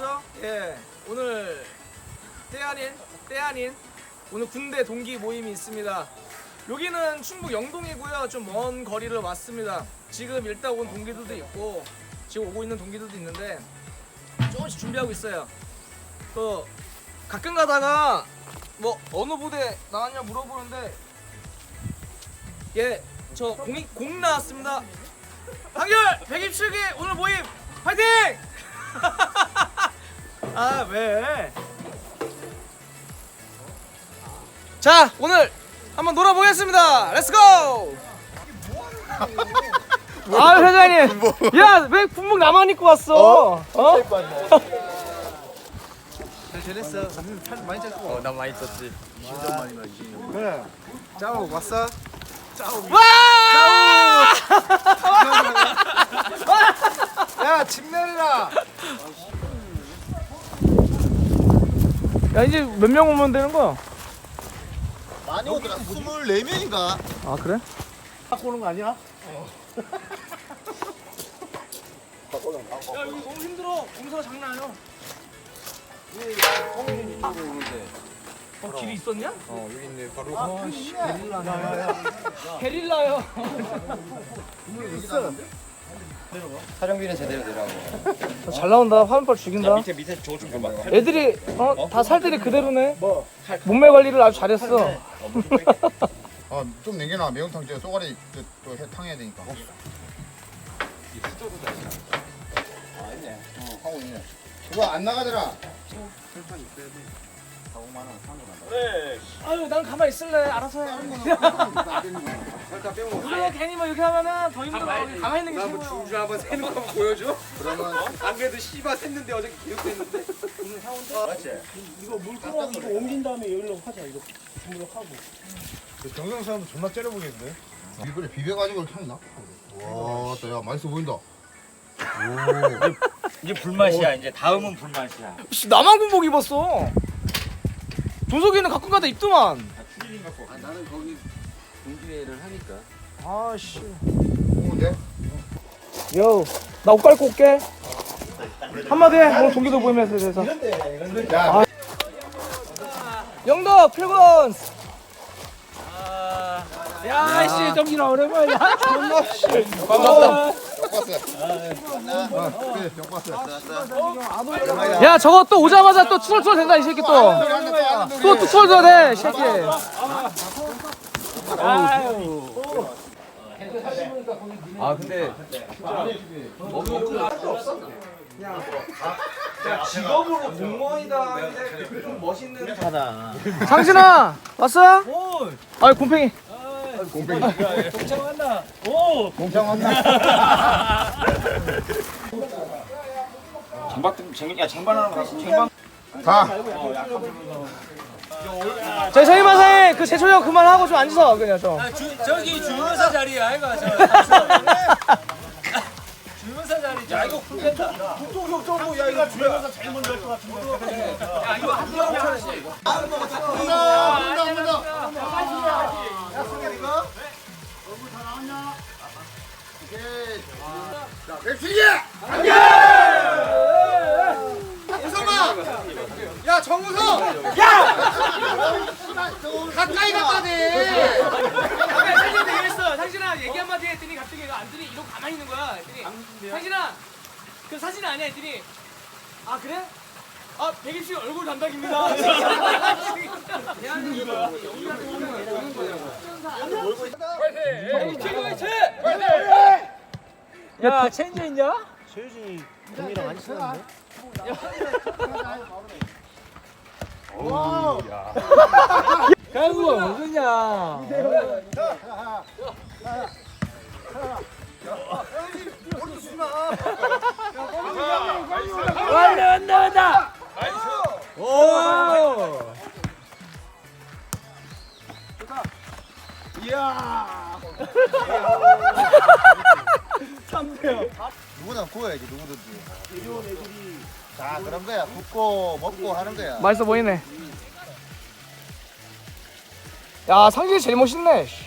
입었죠? 예. 오늘 때 아닌 때 아닌 오늘 군대 동기 모임이 있습니다. 여기는 충북 영동이고요. 좀 먼 거리를 왔습니다. 지금 일단 온 동기들도 있고 지금 오고 있는 동기들도 있는데 조금씩 준비하고 있어요. 또 가끔 가다가 뭐 어느 부대 나왔냐 물어보는데 예, 저 공이 공 나왔습니다. 한결 127기 오늘 모임 파이팅! 아 왜? 자 오늘 한번 놀아보겠습니다. 렛츠고! 아 회장님, 야 왜 군복 나만 입고 왔어? 어? 잘 지냈어? 살 많이 쪘고. 어, 나 많이 쪘지. 그래. 짜오 왔어? 와! 야, 침 내리라. 야 이제 몇 명 오면 되는 거야? 많이 오더라. 24명인가? 아 그래? 갖고 오는 거 아니야? 야 여기 너무 힘들어. 공사가 장난 아니야. 어 길이 있었냐? 어, 여기 있네. 바로. 게릴라요. 촬영비는 제대로 내라고. 잘 나온다. 화면빨 죽인다. 밑에 밑에 저거 좀 봐봐. 애들이 어 다 살들이 그대로네. 몸매 관리를 아주 잘했어. 아, 좀 남겨놔. 매운탕 저 쏘가리 저, 또 해, 탕 해야 되니까. 아, 있네. 어, 하고 있네. 그거 안 나가더라. 아유 난 가만히 있을래. 알아서 해. 그래 괜히 뭐 이렇게 하면은 더 힘들어. 가만히 있는 게 최고야. 중주 한번 세는 거 한번 보여줘. 그러면 안 그래도 씨바 샜는데 어제 계속 했는데. 이거 물 끓어 이거 옮긴 다음에 여기로 하자. 이거 주물러 하고. 경상 사람 존나 째려보겠는데? 이거를 비벼가지고 이렇게 하나? 와, 또 야, 맛있어 보인다. 이제 불맛이야. 이제 다음은 불맛이야. 씨, 나만 군복 입었어. 도석이는 가끔 가다 입더만. 아, 나는 거기 동기회를 하니까. 아씨. 좋은데? 요, 나 옷 갈고 올게. 한마디 해. 오늘 동기도 보이면서 대해서. 야, 영덕 필건. 야, 씨, 정신아 오랜만이야. 존나 씨. 반갑다. 야, 저거 또 오자마자 또 추월추월 된다 이 새끼 또. 또또 추월추월 돼, 이 새끼. 아, 근데 직업으로 공무원이다 좀 멋있는. 상진아, 왔어? 아이 곰팽이. 장박 좀 쟁, 야 장반 하나 가서 장반. 가. 저 저희 마사에 그 제초력 그만하고 좀 앉으서 그냥 좀. 저기 주무사 자리야 아이가 저. 주무사 자리 야 이거 풀겠다. 문다, 문다, 문다. 야, 정우성! 야! 가까이 갖다 대! 상진한테 그랬어. 상진아 얘기 한마디 했더니 갑자기 이거 안 들이 이러고 가만히 있는 거야. 했더니 상진아 그 사진 아니야 했더니 아 그래? 아 백일 씨 얼굴 담당입니다. 야 체인저 있냐? 최유진이 동이랑 안 친한데? 가구가 뭐냐? 빨리 온다 온다. 오. 누구나 구워야지, 누구든지. 자, 그런 거야. 굽고, 먹고 하는 거야. 맛있어 보이네. 야 상진이 제일 멋있네. 씨.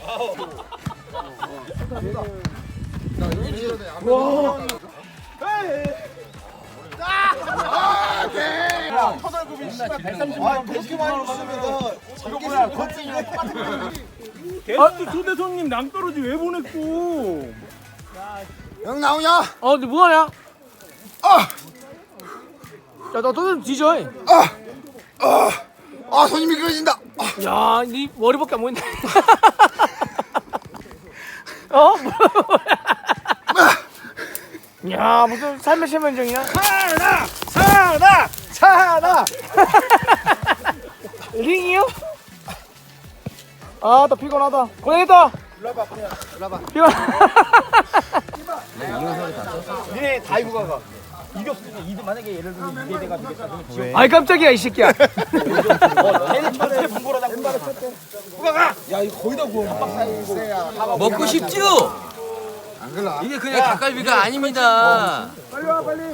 와. 게스트 초대 손님 낭떠러지 왜 보냈고? 형 나오냐? 어 근데 뭐하냐? 야나 너좀 뒤져 아 손이 미끄러진다. 야네 머리밖에 안 보인다 어? 야 무슨 삶의 최면정이야? 사나! 사나! 사나! 링이요? 아, 나 피곤하다. 고생했다. 피곤. 니네 다 이고 가가. 이겼으니까 이등 만약에 예를 들면 이게 내가 이겼다 그러면 아이 깜짝이야 이 새끼야. 걔네 첫째 분보러 잡고 누가 야 이거 거의 다 구워. 먹고 싶죠? 안 그래. 이게 그냥 닭갈비가 아닙니다.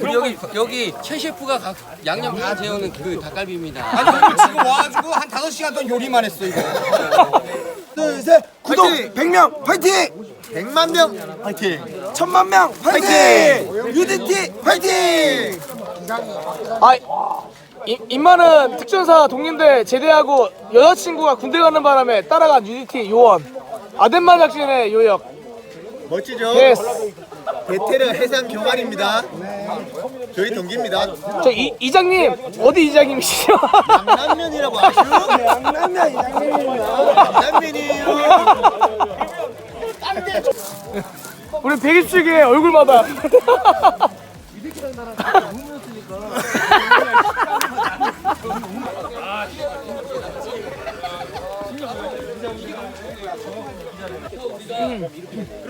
우리 여기 여기 최 셰프가 각- 양념 다 재우는 그 닭갈비입니다. 아니 지금 와가지고 한 5시간 동안 요리만 했어 이거. 둘, 셋, 구독 100명 파이팅! 100만 명 파이팅. 천만 명 파이팅! UDT 파이팅! 아, 이- 임마는 특전사 동인대 제대하고 여자친구가 군대 가는 바람에 따라간 유니티 요원. 아덴마 작전의 요역. 멋지죠? 예스. 베테랑 해상 경환입니다. 저희 동기입니다. 저 이, 이장님 어디 이장님이시죠? 양남면이라고 아시오? 양남면. 양남면이에요. 우리 120개 얼굴마다.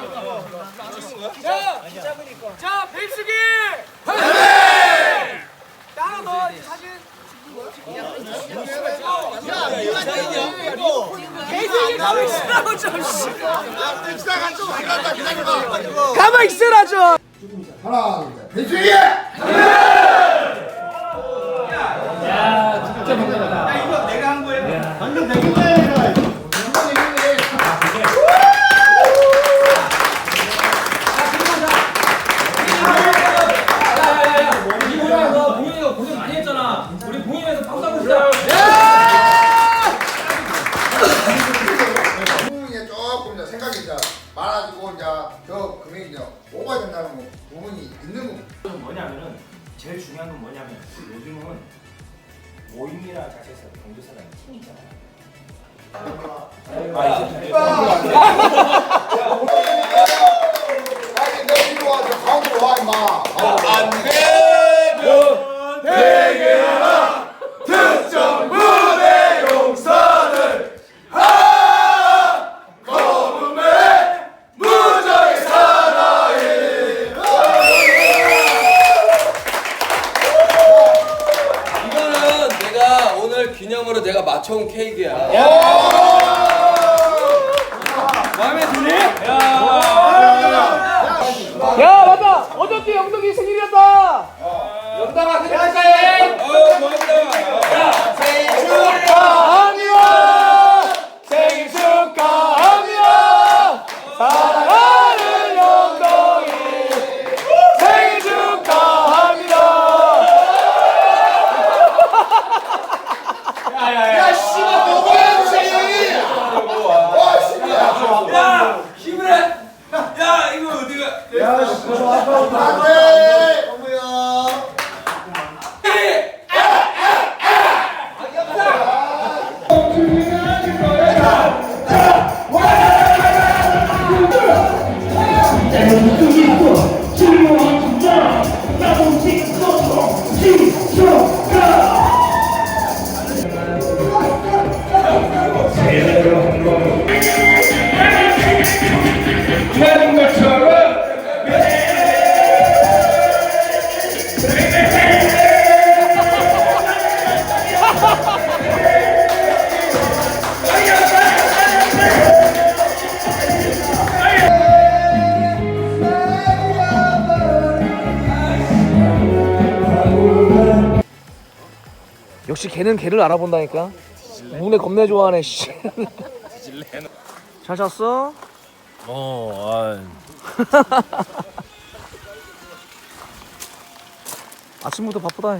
자, 백수기! 하나 더 사진. 개새끼 가만 있으라고 좀 씨. 가만 있으라 좀. 하나 둘 셋. 봉인이 역시 걔는 걔를 알아본다니까. 문에 겁내 좋아하네. 씨. 잘 잤어? 어, 아침부터 바쁘다.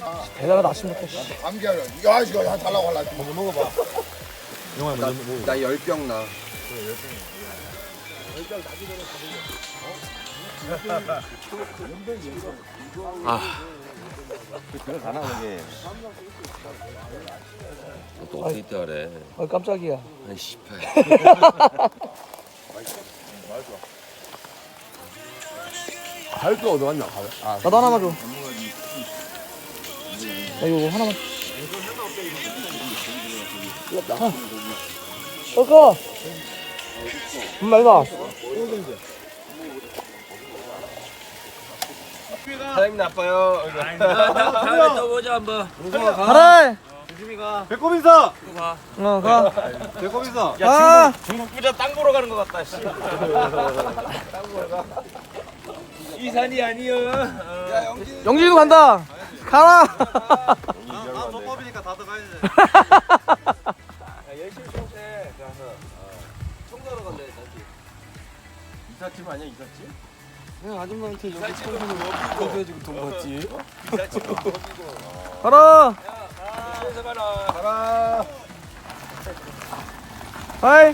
아 대단하다 아침부터. 씨. 감기하려. 야 이거 야 달라고 할라. 먼저 먹어봐. 나 열병 나 또 어떻게 하래? 아 깜짝이야. 아이 씨발. 갈거 어디 갔냐? 나도 하나만 줘. 야 이거 하나만. 아. 어. 엄마 이거. 사장님 나빠요. 다음에 또 보자 한번. 가라. 배꼽 인사. 어 가. 배꼽 인사. 가. 중국 부자 땅 보러 가는 것 같다. 씨. 이산이 아니여. 영진이도 간다. 가라. 아, 먹법이니까 다들 가야지. 열심히 청소해. 청소하러 간대, 다시. 이사팀 아니야, 이사팀? 그냥 아줌마한테 여기 뭐 거기가지고 돈 받지? 그래서 가라. 가라. 하이.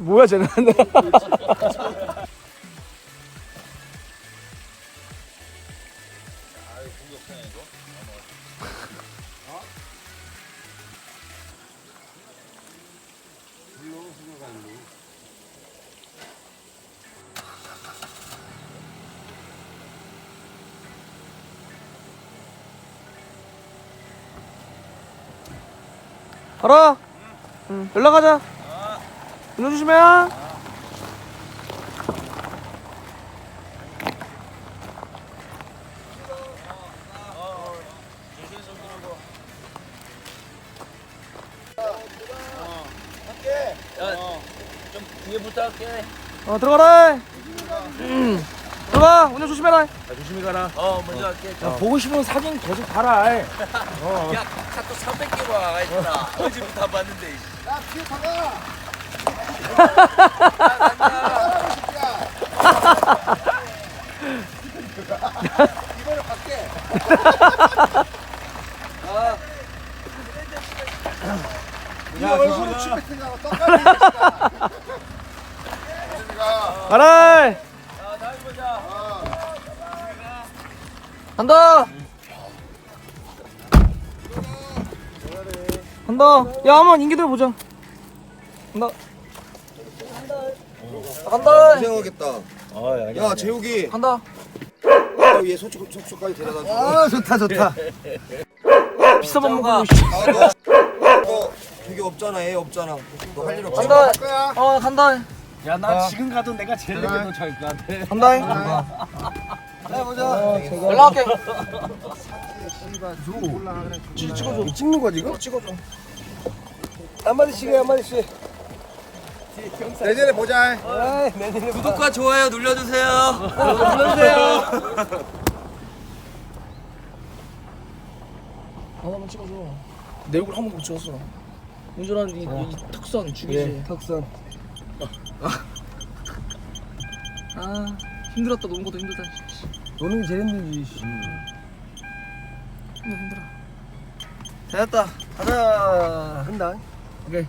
뭐야 쟤는? 가라. 응, 연락하자. 운전 조심해. 좀 뒤에 부탁할게. 어 들어가라. 응. 들어가. 운전 조심해라. 어 먼저 할게. 야, 보고 싶으면 사진 계속 봐라. 야 카톡 300개 와 했나? 어제부터 안 봤는데. 야 뒤에 타가. 이거를 갈게. 야 얼굴에 침 뱉으냐고 똑같이. 가. 가라. 간다. 간다. 야, 한번 인기들 보자. 간다. 간다. 고생하겠다. 야 재욱이. 간다. 얘 소축 소축까지 데려다 줘. 아, 좋다, 좋다. 비싼 밥 먹고. 아, 너, 너 되게 없잖아. 애 없잖아. 너 할 일 없잖아. 간다. 어, 간다. 야, 나 지금 가도 내가 제일 늦게 도착할 것 같아. 간다. 해보자. 연락할게. 찍어줘. 찍는 거지, 이거? 찍어줘. 한 마디씩 해, 한 마디씩. 내년에 보자. 구독과 좋아요 눌러주세요. 하나만 찍어줘. 내 얼굴 한번못 찍었어. 운전하는 이, 이 턱선 죽이지. 턱선. 아 힘들었다 노는 것도 힘들다. 노는 게 제일 힘들지. 힘들어 힘들어. 됐다. 가자. 한다. 오케이.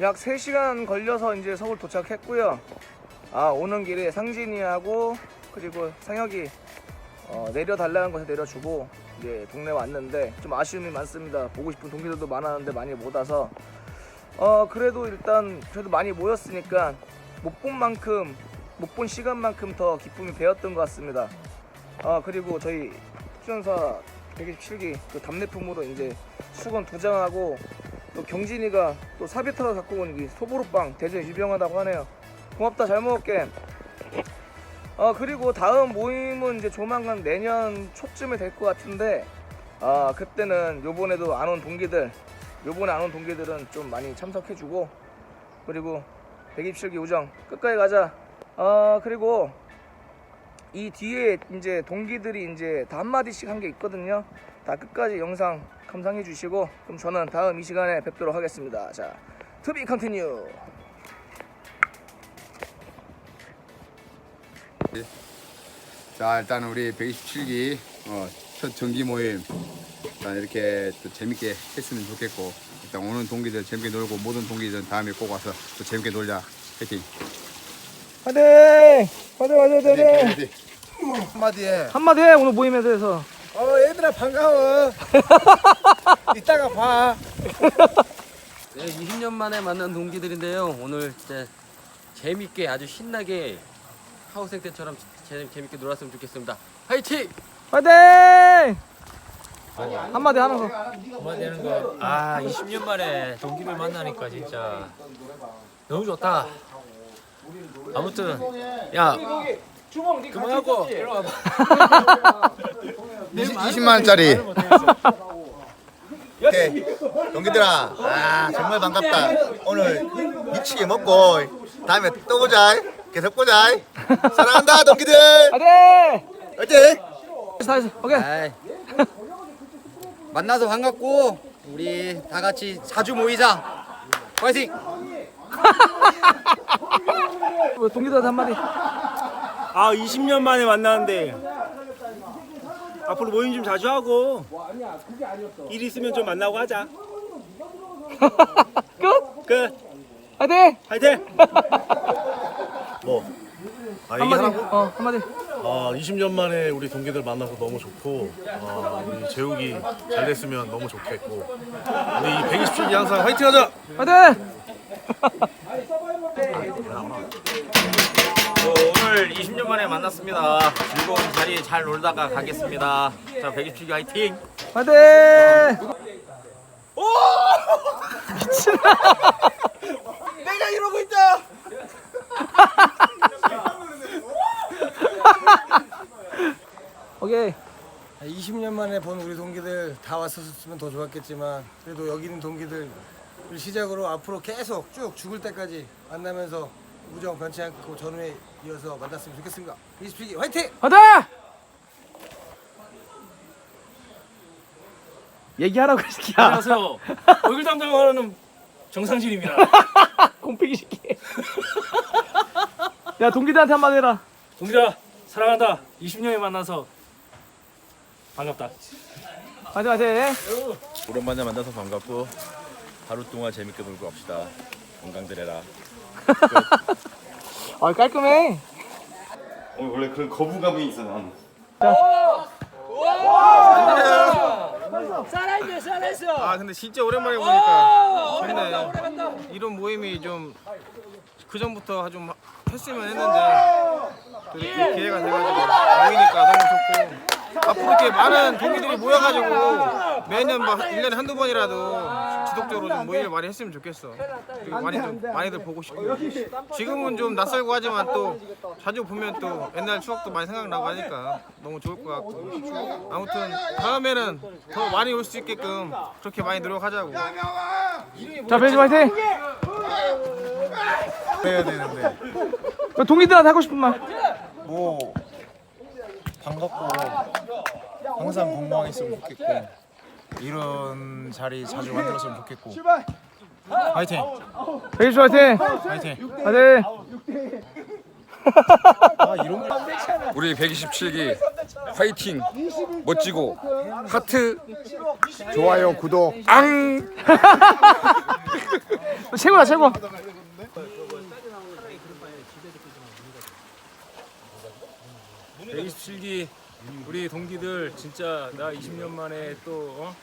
약 3시간 걸려서 이제 서울 도착했고요. 아, 오는 길에 상진이하고 그리고 상혁이 어, 내려달라는 곳에 내려주고 이제 동네 왔는데 좀 아쉬움이 많습니다. 보고 싶은 동기들도 많았는데 많이 못 와서 어 그래도 일단 그래도 많이 모였으니까 못 본 만큼 못 본 시간만큼 더 기쁨이 배었던 것 같습니다. 아 그리고 저희 출연사 127기 그 답례품으로 이제 수건 두 장하고 또 경진이가 또 사비타가 갖고 온 이 소보로빵 대전 유명하다고 하네요. 고맙다 잘 먹을게. 아 그리고 다음 모임은 이제 조만간 내년 초쯤에 될 것 같은데 아 그때는 요번에도 안 온 동기들 요번에 안 온 동기들은 좀 많이 참석해주고 그리고 127기 우정 끝까지 가자. 아 그리고 이 뒤에 이제 동기들이 이제 다 한마디씩 한 게 있거든요. 다 끝까지 영상 감상해 주시고 그럼 저는 다음 이 시간에 뵙도록 하겠습니다. 자, 투비 컨티뉴. 자 일단 우리 127기 어, 첫 정기 모임 일단 이렇게 또 재밌게 했으면 좋겠고 일단 오는 동기들 재밌게 놀고 모든 동기들 다음에 꼭 와서 또 재밌게 놀자 화이팅 화이팅! 화이팅 화이팅 화이팅! 한마디 해 한마디 해 오늘 모임에 대해서. 어 얘들아 반가워 이따가 봐 네, 20년 만에 만난 동기들인데요. 오늘 진짜 재밌게 아주 신나게 하우생 때처럼 재, 재밌게 놀았으면 좋겠습니다. 화이팅! 화이팅! 한마디 하는 거. 한마디 하는 거. 아, 20년 만에 동기를 만나니까 진짜 너무 좋다. 아무튼 야 그만하고 이리 와봐. 20만 원짜리. 오케이. 동기들아, 아 정말 반갑다. 오늘 미치게 먹고 다음에 또 보자. 계속 보자. 사랑한다, 동기들. 화이팅! 화이팅! 다시 오케이. 아이, 만나서 반갑고 우리 다 같이 자주 모이자. 화이팅! 우리 동기들한테 한마디. 아 20년 만에 만나는데 앞으로 모임 좀 자주 하고 일 있으면 좀 만나고 하자. 끝. 끝. 화이팅! 화이팅. 아, 한마디. 얘기하라고? 어 한마디. 아, 20년 만에 우리 동기들 만나서 너무 좋고 아, 우리 재욱이 잘 됐으면 너무 좋겠고 우리 이 127기 항상 화이팅 하자! 화이팅! 오늘 20년 만에 만났습니다. 즐거운 자리 잘 놀다가 가겠습니다. 자, 127기 화이팅! 화이팅! 내가 이러고 있다 오케이. 20년 만에 본 우리 동기들 다 왔었으면 더 좋았겠지만 그래도 여기 있는 동기들 시작으로 앞으로 계속 쭉 죽을 때까지 만나면서 우정 변치 않고 전후에 이어서 만났으면 좋겠습니다. 27기 화이팅! 화이팅! 얘기하라고 이 새끼야. 안녕하세요. 얼굴 담당하는 정상진입니다. 공패기 새끼. 야 동기들한테 한마디 해라. 동기들아 사랑한다. 20년에 만나서 반갑다. 화이팅 화이팅. 오랜만에 만나서 반갑고 하루 동안 재밌게 놀고 갑시다. 건강들해라. 아 깔끔해. 원래 그런 거부감이 있어, 난. 아 근데 진짜 오랜만에 보니까 좋네 이런 모임이 좀 그전부터 좀 했으면 했는데 또 이렇게 기회가 돼가지고 모이니까 너무 좋고 앞으로 이렇게 많은 동기들이 모여가지고 매년 뭐 1년에 한두 번이라도 지속적으로 좀 모임을 많이 했으면 좋겠어. 그리고 많이 좀 많이들 보고 싶고. 지금은 좀 낯설고 하지만 또 자주 보면 또 옛날 추억도 많이 생각나고 하니까 너무 좋을 것 같고. 아무튼 다음에는 더 많이 올 수 있게끔 그렇게 많이 노력하자고. 자 베이스 화이팅! 해야 되는데 동기들한테 하고 싶은 말. 뭐 반갑고 항상 건강했으면 좋겠고 이런 자리 자주 만들었으면 좋겠고. 화이팅! 베이스 화이팅! 화이팅! 화이팅! 아 이런 거. 우리 127기 화이팅! 멋지고 하트! 좋아요 구독. 앙! 최고야 최고. 127기 우리 동기들 진짜 나 20년 만에 또 어?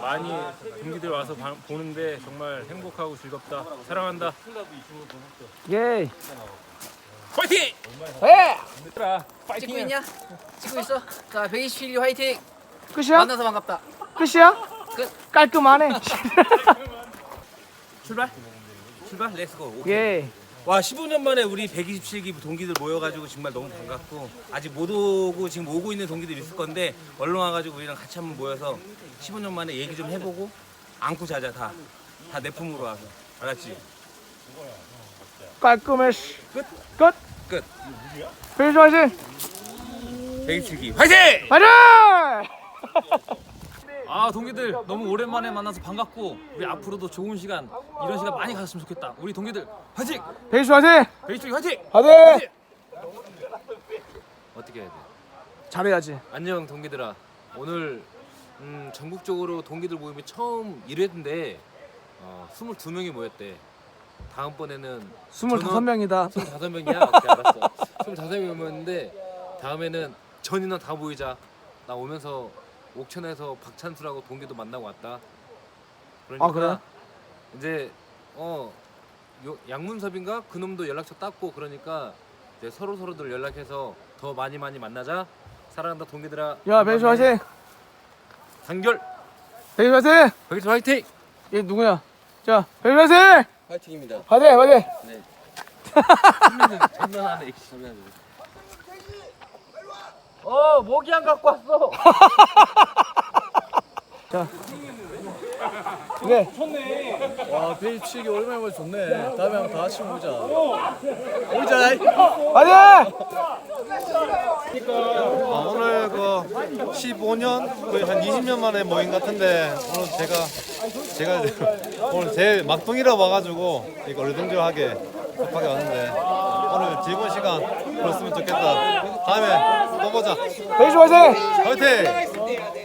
많이 동기들 와서 봐- 보는데 정말 행복하고 즐겁다. 사랑한다. 예. 파이팅! 예. 찍고 있냐? 찍고 있어? 자 127기 화이팅! 끝이야? 만나서 반갑다. 끝이야? 끝. 깔끔하네. 출발? 출발? 렛츠고. 예. 와 15년 만에 우리 127기 동기들 모여가지고 정말 너무 반갑고 아직 못 오고 지금 오고 있는 동기들 있을 건데 얼른 와가지고 우리랑 같이 한번 모여서 15년 만에 얘기 좀 해보고 안고 자자 다. 다 내 품으로 와서. 알았지? 깔끔해. 끝. 끝. 끝. 베이스 화이팅! 127기 화이팅! 화이팅! 아 동기들 너무 오랜만에 만나서 반갑고 우리 앞으로도 좋은 시간 이런 시간 많이 가졌으면 좋겠다. 우리 동기들 화이팅! 베이스 화이팅! 베이스리 화이팅! 화이팅! 어떻게 해야 돼? 잘해야지. 안녕 동기들아. 오늘 음, 전국적으로 동기들 모임이 처음 1회인데 어, 22명이 모였대. 다음번에는 25명이다. 25명이야? 오케이, 알았어. 25명이 모였는데 다음에는 전 인원 다 모이자. 나 오면서 옥천에서 박찬수라고 동기도 만나고 왔다. 그러니까 아, 그래? 이제 어 요, 양문섭인가 그놈도 연락처 땄고 그러니까 이제 서로 서로들 연락해서 더 많이 많이 만나자. 사랑한다 동기들아. 야 베이스 화이팅! 단결. 베이스 화이팅! 베이스 화이팅. 얘 누구야? 자 베이스 화이팅! 화이팅입니다. 화이팅 화이팅! 장난하네. 장난하네. 어 모기 안 갖고 왔어. 네. 와 베이스 치기 오랜만에 보서 좋네 다음에 한번 다 같이 보자 보자 화이팅! 아, 오늘 그 15년 거의 한 20년 만에 모임 같은데 오늘 제가 제가 오늘 제일 막둥이라 와가지고 이거 얼등조하게 급하게 왔는데 오늘 즐거운 시간 보냈으면 좋겠다. 다음에 또 보자. 베이스 화이팅! 화이팅!